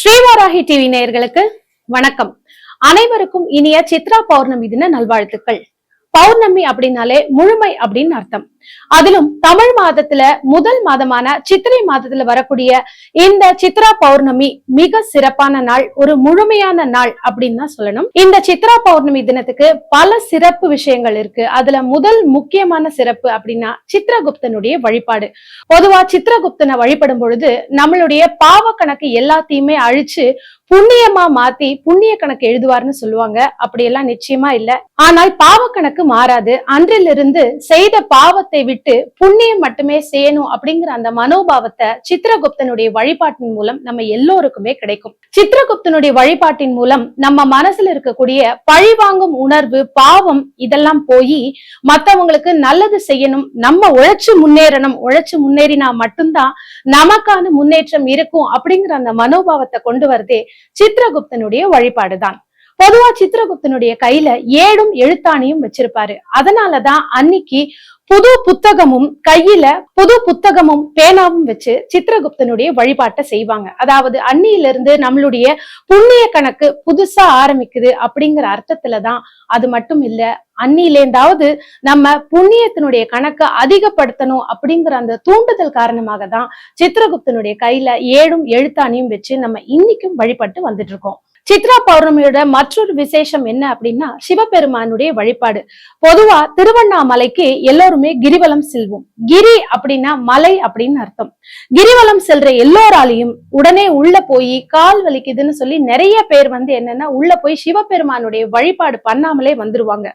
ஸ்ரீவாராகி TV நேயர்களுக்கு வணக்கம். அனைவருக்கும் இனிய சித்ரா பௌர்ணமி தின நல்வாழ்த்துக்கள். பௌர்ணமி அப்படின்னாலே முழுமை அப்படின்னு அர்த்தம். அதிலும் தமிழ் மாதத்துல முதல் மாதமான சித்திரை மாதத்துல வரக்கூடிய இந்த சித்ரா பௌர்ணமி மிக சிறப்பான நாள் ஒரு முழுமையான நாள் அப்படின்னு தான் சொல்லணும். இந்த சித்ரா பௌர்ணமி தினத்துக்கு பல சிறப்பு விஷயங்கள் இருக்கு. அதுல முதல் முக்கியமான சிறப்பு அப்படின்னா சித்ரகுப்தனுடைய வழிபாடு. பொதுவா சித்ரகுப்தனை வழிபடும் பொழுது நம்மளுடைய பாவ கணக்கு எல்லாத்தையுமே அழிச்சு புண்ணியமா மாத்தி புண்ணிய கணக்கு எழுதுவார்னு சொல்லுவாங்க. அப்படியெல்லாம் நிச்சயமா இல்ல. ஆனால் பாவ கணக்கு மாறாது. அன்றிலிருந்து செய்த பாவத்தை பாவத்தை விட்டு புண்ணியம் மட்டுமே செய்யணும் அப்படிங்கிற அந்த மனோபாவத்தை சித்திரகுப்தனுடைய வழிபாட்டின் மூலம் நம்ம எல்லோருக்குமே கிடைக்கும். சித்திரகுப்தனுடைய வழிபாட்டின் மூலம் நம்ம மனசுல இருக்கக்கூடிய பழிவாங்கும் உணர்வு பாவம் இதெல்லாம் போய் மத்தவங்களுக்கு நல்லது செய்யணும். நம்ம உழைச்சு முன்னேறணும். உழைச்சு முன்னேறினா மட்டும்தான் நமக்கான முன்னேற்றம் இருக்கும் அப்படிங்கிற அந்த மனோபாவத்தை கொண்டு வரதே சித்திரகுப்தனுடைய வழிபாடுதான். பொதுவா சித்திரகுப்தனுடைய கையில ஏடும் எழுத்தாணியும் வச்சிருப்பாரு. அதனாலதான் அன்னைக்கு புது புத்தகமும் கையில புது புத்தகமும் பேனாவும் வச்சு சித்திரகுப்தனுடைய வழிபாட்டை செய்வாங்க. அதாவது அன்னியிலிருந்து நம்மளுடைய புண்ணிய கணக்கு புதுசா ஆரம்பிக்குது அப்படிங்கிற அர்த்தத்துலதான் அது மட்டும் இல்ல அன்னியிலேந்தாவது நம்ம புண்ணியத்தினுடைய கணக்கை அதிகப்படுத்தணும் அப்படிங்கிற அந்த தூண்டுதல் காரணமாக தான் சித்திரகுப்தனுடைய கையில ஏடும் எழுத்தாணியும் வச்சு நம்ம இன்னைக்கும் வழிபட்டு வந்துட்டு இருக்கோம். சித்ரா பௌர்ணமியோட மற்றொரு விசேஷம் என்ன அப்படின்னா சிவபெருமானுடைய வழிபாடு. பொதுவா திருவண்ணாமலைக்கு எல்லோருமே கிரிவலம் செல்வோம். கிரி அப்படின்னா மலை அப்படின்னு அர்த்தம். கிரிவலம் செல்ற எல்லோராலையும் உடனே உள்ள போய் கால் வலிக்குதுன்னு சொல்லி நிறைய பேர் வந்து என்னன்னா உள்ள போய் சிவபெருமானுடைய வழிபாடு பண்ணாமலே வந்துருவாங்க.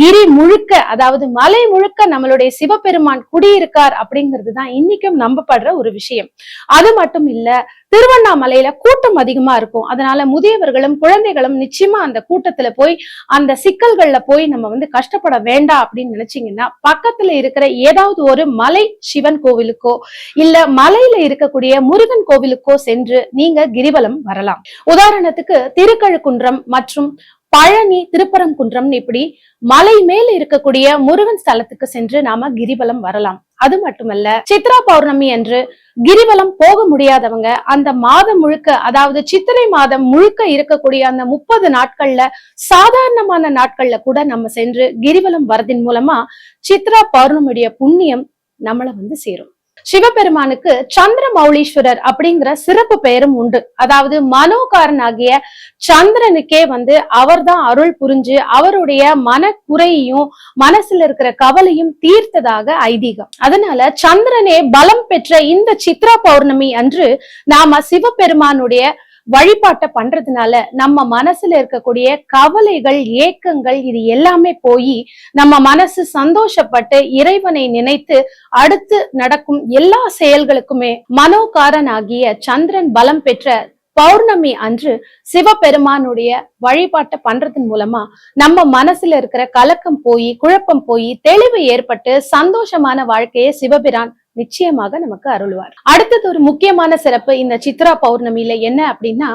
கிரி முழுக்க அதாவது மலை முழுக்க நம்மளுடைய சிவபெருமான் குடியிருக்கார் அப்படிங்கிறது தான் இன்னைக்கும் நம்பப்படுற ஒரு விஷயம். அது மட்டும் இல்ல திருவண்ணாமலையில கூட்டம் அதிகமா இருக்கும். அதனால முதியவர்களும் குழந்தைகளும் நிச்சயமா அந்த கூட்டத்துல போய் அந்த சிக்கல்கள்ல போய் நம்ம வந்து கஷ்டப்பட வேண்டாம் அப்படின்னு நினைச்சீங்கன்னா பக்கத்துல இருக்கிற ஏதாவது ஒரு மலை சிவன் கோவிலுக்கோ இல்ல மலையில இருக்கக்கூடிய முருகன் கோவிலுக்கோ சென்று நீங்க கிரிவலம் வரலாம். உதாரணத்துக்கு திருக்கழுக்குன்றம் மற்றும் பழனி திருப்பரங்குன்றம் இப்படி மலை மேல இருக்கக்கூடிய முருகன் ஸ்தலத்துக்கு சென்று நாம கிரிவலம் வரலாம். அது மட்டுமல்ல சித்ரா பௌர்ணமி என்று கிரிவலம் போக முடியாதவங்க அந்த மாதம் முழுக்க அதாவது சித்திரை மாதம் முழுக்க இருக்கக்கூடிய அந்த முப்பது நாட்கள்ல சாதாரணமான நாட்கள்ல கூட நம்ம சென்று கிரிவலம் வரதின் மூலமா சித்ரா பௌர்ணமியுடைய புண்ணியம் நம்மள வந்து சேரும். சிவபெருமானுக்கு சந்திர மௌலீஸ்வரர் அப்படிங்கிற சிறப்பு பெயரும் உண்டு. அதாவது மனோகாரன் ஆகிய சந்திரனுக்கே வந்து அவர்தான் அருள் புரிஞ்சு அவருடைய மனக்குறையையும் மனசுல இருக்கிற கவலையும் தீர்த்ததாக ஐதீகம். அதனால சந்திரனே பலம் பெற்ற இந்த சித்ரா பௌர்ணமி அன்று நாம சிவபெருமானுடைய வழிபாட்டை பண்றதுனால நம்ம மனசுல இருக்கக்கூடிய கவலைகள் ஏக்கங்கள் இது எல்லாமே போய் நம்ம மனசு சந்தோஷப்பட்டு இறைவனை நினைத்து அடுத்து நடக்கும் எல்லா செயல்களுக்குமே மனோகாரன் ஆகிய சந்திரன் பலம் பெற்ற பௌர்ணமி அன்று சிவபெருமானுடைய வழிபாட்டை பண்றதன் மூலமா நம்ம மனசுல இருக்கிற கலக்கம் போய் குழப்பம் போய் தெளிவு ஏற்பட்டு சந்தோஷமான வாழ்க்கையை சிவபிரான் நிச்சயமாக நமக்கு அருள்வார். அடுத்தது ஒரு முக்கியமான சிறப்பு இந்த சித்ரா பௌர்ணமியில என்ன அப்படின்னா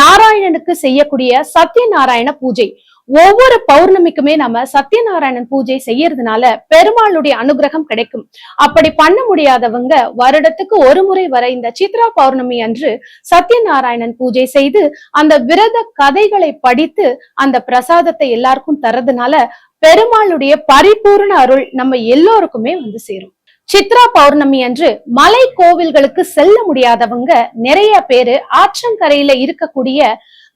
நாராயணனுக்கு செய்யக்கூடிய சத்யநாராயண பூஜை. ஒவ்வொரு பௌர்ணமிக்குமே நம்ம சத்யநாராயணன் பூஜை செய்யறதுனால பெருமாளுடைய அனுகிரகம் கிடைக்கும். அப்படி பண்ண முடியாதவங்க வருடத்துக்கு ஒரு முறை வரை இந்த சித்ரா பௌர்ணமி அன்று சத்யநாராயணன் பூஜை செய்து அந்த விரத கதைகளை படித்து அந்த பிரசாதத்தை எல்லாருக்கும் தரதுனால பெருமாளுடைய பரிபூர்ண அருள் நம்ம எல்லோருக்குமே வந்து சேரும். சித்ரா பௌர்ணமி அன்று மலை கோவில்களுக்கு செல்ல முடியாதவங்க நிறைய பேரு ஆற்றங்கரையில இருக்கக்கூடிய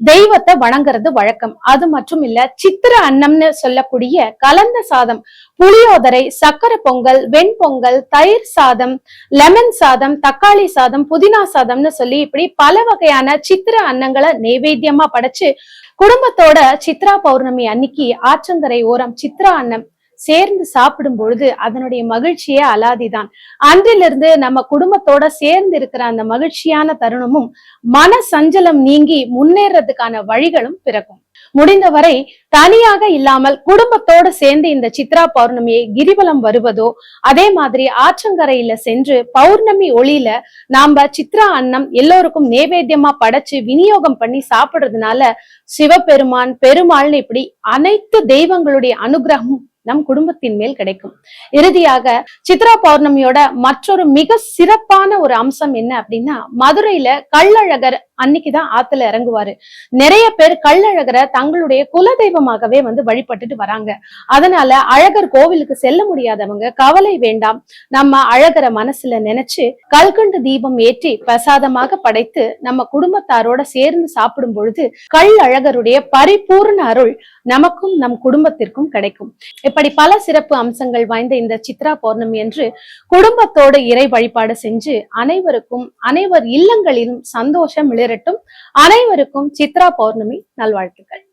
தெய்வத்தை வணங்குறது வழக்கம். அது மட்டும் இல்ல சித்திர அன்னம்னு சொல்லக்கூடிய கலந்த சாதம் புளியோதரை சக்கரை பொங்கல் வெண்பொங்கல் தயிர் சாதம் லெமன் சாதம் தக்காளி சாதம் புதினா சாதம்னு சொல்லி இப்படி பல வகையான சித்திர அன்னங்களை நைவேத்தியமா படைச்சு குடும்பத்தோட சித்ரா பௌர்ணமி அன்னைக்கு ஆற்றங்கரை ஓரம் சித்ரா அன்னம் சேர்ந்து சாப்பிடும் பொழுது அதனுடைய மகிழ்ச்சியே அலாதிதான். அன்றிலிருந்து நம்ம குடும்பத்தோட சேர்ந்து இருக்கிற அந்த மகிழ்ச்சியான தருணமும் மன சஞ்சலம் நீங்கி முன்னேறதுக்கான வழிகளும் பிறக்கும். முடிந்தவரை தனியாக இல்லாமல் குடும்பத்தோட சேர்ந்து இந்த சித்ரா பௌர்ணமியை கிரிவலம் வருவதோ அதே மாதிரி ஆற்றங்கரையில சென்று பௌர்ணமி ஒளியில நாம சித்ரா அன்னம் எல்லோருக்கும் நேவேத்தியமா படைச்சு விநியோகம் பண்ணி சாப்பிடுறதுனால சிவபெருமான் பெருமாள்னு இப்படி அனைத்து தெய்வங்களுடைய அனுகிரகமும் நம் குடும்பத்தின் மேல் கிடைக்கும். இறுதியாக சித்ரா பௌர்ணமியோட மற்றொரு மிக சிறப்பான ஒரு அம்சம் என்ன அப்படின்னா மதுரையில கள்ளழகர் அன்னைக்குதான் ஆத்துல இறங்குவாரு. நிறைய பேர் கள்ளழகரை தங்களுடைய குலதெய்வமாகவே வந்து வழிபட்டுட்டு வராங்க. அதனால அழகர் கோவிலுக்கு செல்ல முடியாதவங்க கவலை வேண்டாம். நம்ம அழகரை மனசுல நினைச்சு கல்கண்டு தீபம் ஏற்றி பிரசாதமாக படைத்து நம்ம குடும்பத்தாரோட சேர்ந்து சாப்பிடும் பொழுது கல் அழகருடைய பரிபூர்ண அருள் நமக்கும் நம் குடும்பத்திற்கும் கிடைக்கும். இப்படி பல சிறப்பு அம்சங்கள் வாய்ந்த இந்த சித்ரா பௌர்ணமி என்று குடும்பத்தோடு இறை வழிபாடு செஞ்சு அனைவருக்கும் அனைவர் இல்லங்களிலும் சந்தோஷம் பெறட்டும் அனைவருக்கும் சித்ரா பௌர்ணமி நல்வாழ்த்துக்கள்.